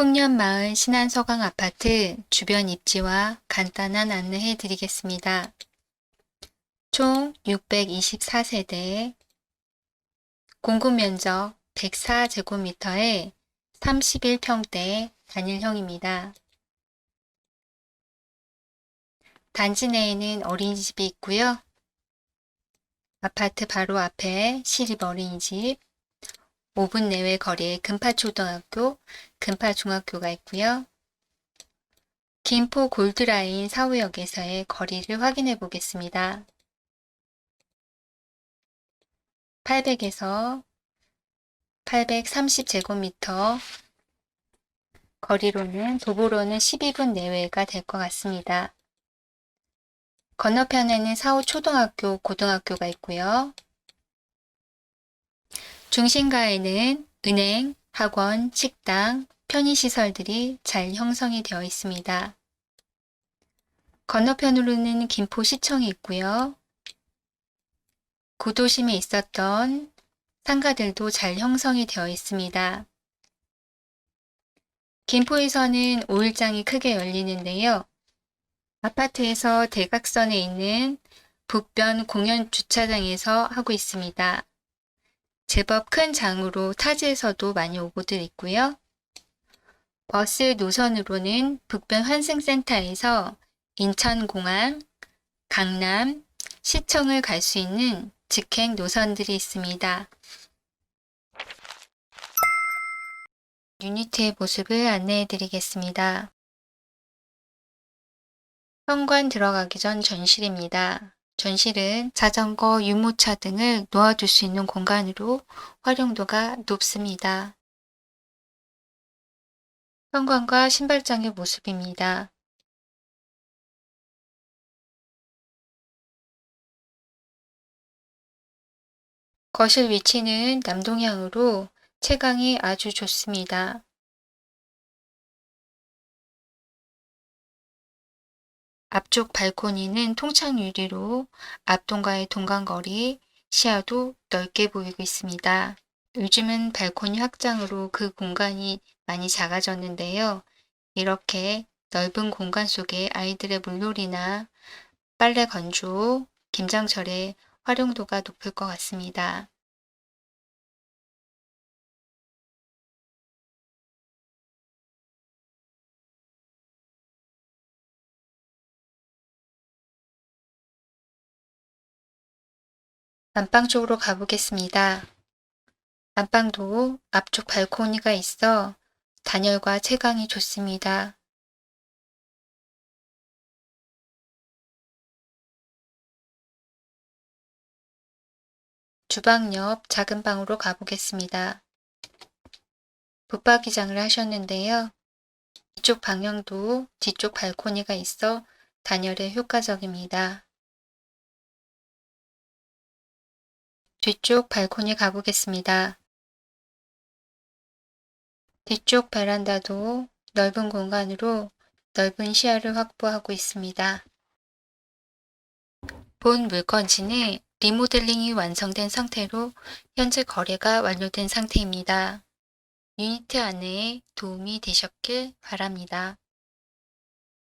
풍년마을 신안서강 아파트 주변 입지와 간단한 안내해 드리겠습니다. 총 624세대, 공급 면적 104제곱미터에 31평대 단일형입니다. 단지 내에는 어린이집이 있고요. 아파트 바로 앞에 시립 어린이집, 5분 내외 거리에 금파초등학교, 금파중학교가 있고요. 김포 골드라인 사후역에서의 거리를 확인해 보겠습니다. 800에서 830제곱미터 거리로는 도보로는 12분 내외가 될 것 같습니다. 건너편에는 사후 초등학교, 고등학교가 있고요. 중심가에는 은행, 학원, 식당, 편의시설들이 잘 형성이 되어 있습니다. 건너편으로는 김포시청이 있고요. 구도심에 있었던 상가들도 잘 형성이 되어 있습니다. 김포에서는 5일장이 크게 열리는데요. 아파트에서 대각선에 있는 북변 공연 주차장에서 하고 있습니다. 제법 큰 장으로 타지에서도 많이 오고들 있고요. 버스 노선으로는 북변 환승센터에서 인천공항, 강남, 시청을 갈 수 있는 직행 노선들이 있습니다. 유니트의 모습을 안내해 드리겠습니다. 현관 들어가기 전 전실입니다. 전실은 자전거, 유모차 등을 놓아둘 수 있는 공간으로 활용도가 높습니다. 현관과 신발장의 모습입니다. 거실 위치는 남동향으로 채광이 아주 좋습니다. 앞쪽 발코니는 통창 유리로 앞동과의 동간거리, 시야도 넓게 보이고 있습니다. 요즘은 발코니 확장으로 그 공간이 많이 작아졌는데요. 이렇게 넓은 공간 속에 아이들의 물놀이나 빨래 건조, 김장철에 활용도가 높을 것 같습니다. 안방 쪽으로 가보겠습니다. 안방도 앞쪽 발코니가 있어 단열과 채광이 좋습니다. 주방 옆 작은 방으로 가보겠습니다. 붙박이장을 하셨는데요. 이쪽 방향도 뒤쪽 발코니가 있어 단열에 효과적입니다. 뒤쪽 발코니 가보겠습니다. 뒤쪽 베란다도 넓은 공간으로 넓은 시야를 확보하고 있습니다. 본 물건지는 리모델링이 완성된 상태로 현재 거래가 완료된 상태입니다. 유니트 안내에 도움이 되셨길 바랍니다.